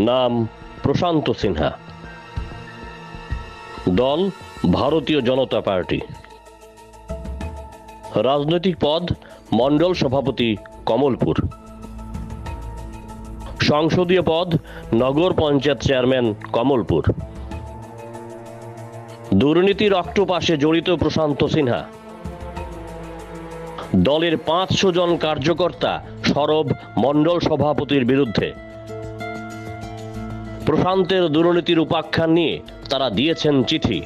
নাম প্রশান্ত সিনহা। দল ভারতীয় জনতা পার্টি। রাজনৈতিক পদ মণ্ডল সভাপতি কমলপুর। সংসদীয় পদ নগর পঞ্চায়েত চেয়ারম্যান কমলপুর। দুর্নীতির অক্টোপাসে জড়িত প্রশান্ত সিনহা। দলের পাঁচশো জন কার্যকর্তা সরব মণ্ডল সভাপতির বিরুদ্ধে। প্রশান্তের দুর্নীতির উপাখ্যান নিয়ে তারা দিয়েছেন চিঠি।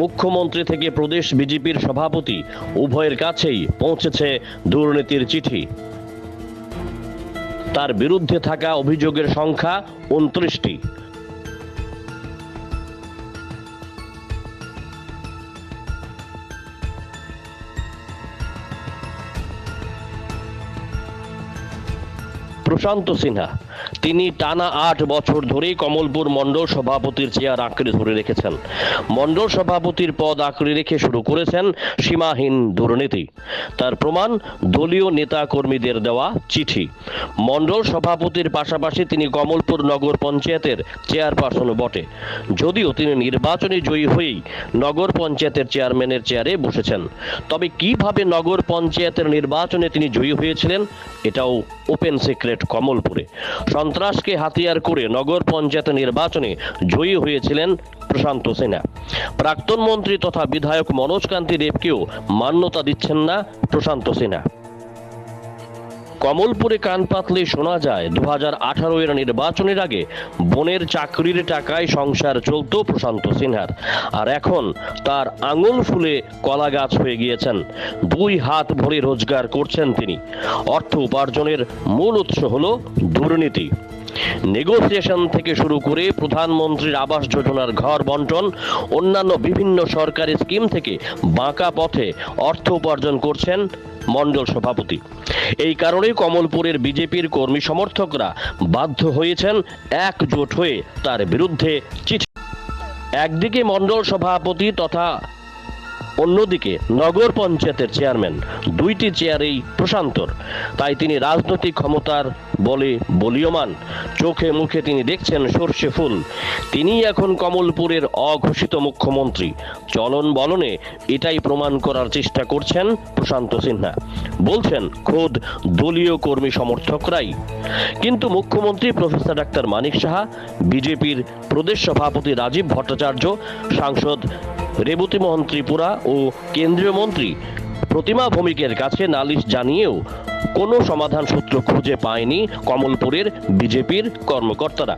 মুখ্যমন্ত্রী থেকে প্রদেশ বিজেপির সভাপতি উভয়ের কাছেই পৌঁছেছে দুর্নীতির চিঠি। তার বিরুদ্ধে থাকা অভিযোগের সংখ্যা উনত্রিশটি। প্রশান্ত সিনহা তিনি টানা আট বছর ধরেই কমলপুর মণ্ডল সভাপতির চেয়ার আঁকড়ে ধরে রেখেছেন। মণ্ডল সভাপতির পদ আঁকড়ে রেখে শুরু করেছেন সীমাহীন দুর্নীতি। তার প্রমাণ দলীয় নেতা কর্মীদের দেওয়া চিঠি। মণ্ডল সভাপতির পাশাপাশি তিনি কমলপুর নগর পঞ্চায়েতের চেয়ারপারসনও বটে। যদিও তিনি নির্বাচনে জয়ী হয়েই নগর পঞ্চায়েতের চেয়ারম্যানের চেয়ারে বসেছেন। তবে কীভাবে নগর পঞ্চায়েতের নির্বাচনে তিনি জয়ী হয়েছিলেন, এটাও ওপেন সিক্রেট কমলপুরে। সন্ত্রাসকে হাতিয়ার করে নগর পঞ্চায়েত নির্বাচনে জয়ী হয়েছিলেন প্রশান্ত সিনহা প্রাক্তন মন্ত্রী তথা বিধায়ক মনোজ কান্তি দেবকেও মান্যতা দিচ্ছেন না প্রশান্ত সিনহা কমলপুরে কান পাতলে শোনা যায় দু হাজার আঠারো এর নির্বাচনের আগে বোনের চাকরির টাকায় সংসার চলত প্রশান্ত সিনহার। আর এখন তার আঙুল ফুলে কলা গাছ হয়ে গিয়েছেন। দুই হাত ভরে রোজগার করছেন তিনি। অর্থ উপার্জনের মূল উৎস হল দুর্নীতি। নেগোসিয়েশন থেকে শুরু করে প্রধানমন্ত্রীর আবাস যোজনার ঘর বন্টন, অন্যান্য বিভিন্ন সরকারি স্কিম থেকে বাঁকা পথে অর্থ উপার্জন করছেন মণ্ডল সভাপতি। এই কারণেই কমলপুরের বিজেপির কর্মী সমর্থকরা বাধ্য হয়েছেন একজোট হয়ে তার বিরুদ্ধে চিঠি। একদিকে মণ্ডল সভাপতি তথা অন্যদিকে নগর পঞ্চায়েতের চেয়ারম্যান, দুইটি চেয়ারেই প্রশান্তর। তাই তিনি রাজনৈতিক ক্ষমতার বলে বলীয়মান। চোখে মুখে তিনি দেখছেন সর্ষে ফুল। তিনি এখন কমলপুরের অঘোষিত মুখ্যমন্ত্রী। চলন বলনে এটাই প্রমাণ করার চেষ্টা করছেন প্রশান্ত সিনহা। বলছেন, খোদ দলীয় কর্মী সমর্থকরাই। কিন্তু মুখ্যমন্ত্রী প্রফেসর ডাক্তার মানিক সাহা, বিজেপির প্রদেশ সভাপতি রাজীব ভট্টাচার্য, সাংসদ রেবতী মোহন ত্রিপুরা ও কেন্দ্রীয় মন্ত্রী প্রতিমা ভৌমিকের কাছে নালিশ জানিয়েও কোনো সমাধান সূত্র খুঁজে পায়নি কমলপুরের বিজেপির কর্মকর্তারা।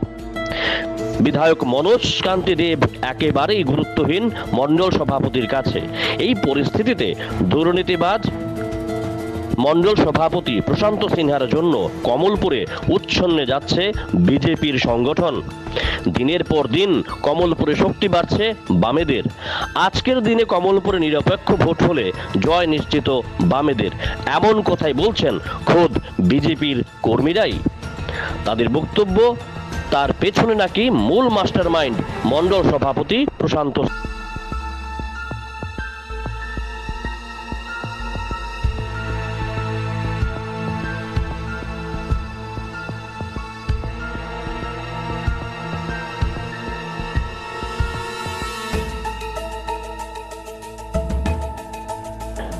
বিধায়ক মনোজ কান্তি দেব একেবারেই গুরুত্বহীন মণ্ডল সভাপতির কাছে। এই পরিস্থিতিতে দুর্নীতিবাজ মণ্ডল সভাপতি প্রশান্ত সিনহার জন্য কমলপুরে উচ্ছন্নে যাচ্ছে বিজেপির সংগঠন। দিনের পর দিন কমলপুরে শক্তি বাড়ছে বামেদের। আজকের দিনে কমলপুরে নিরপেক্ষ ভোট হলে জয় নিশ্চিত বামেদের। এমন কথাই বলছেন খোদ বিজেপির কর্মীরাই। তাদের বক্তব্য, তার পেছনে নাকি মূল মাস্টার মাইন্ড মণ্ডল সভাপতি Prashant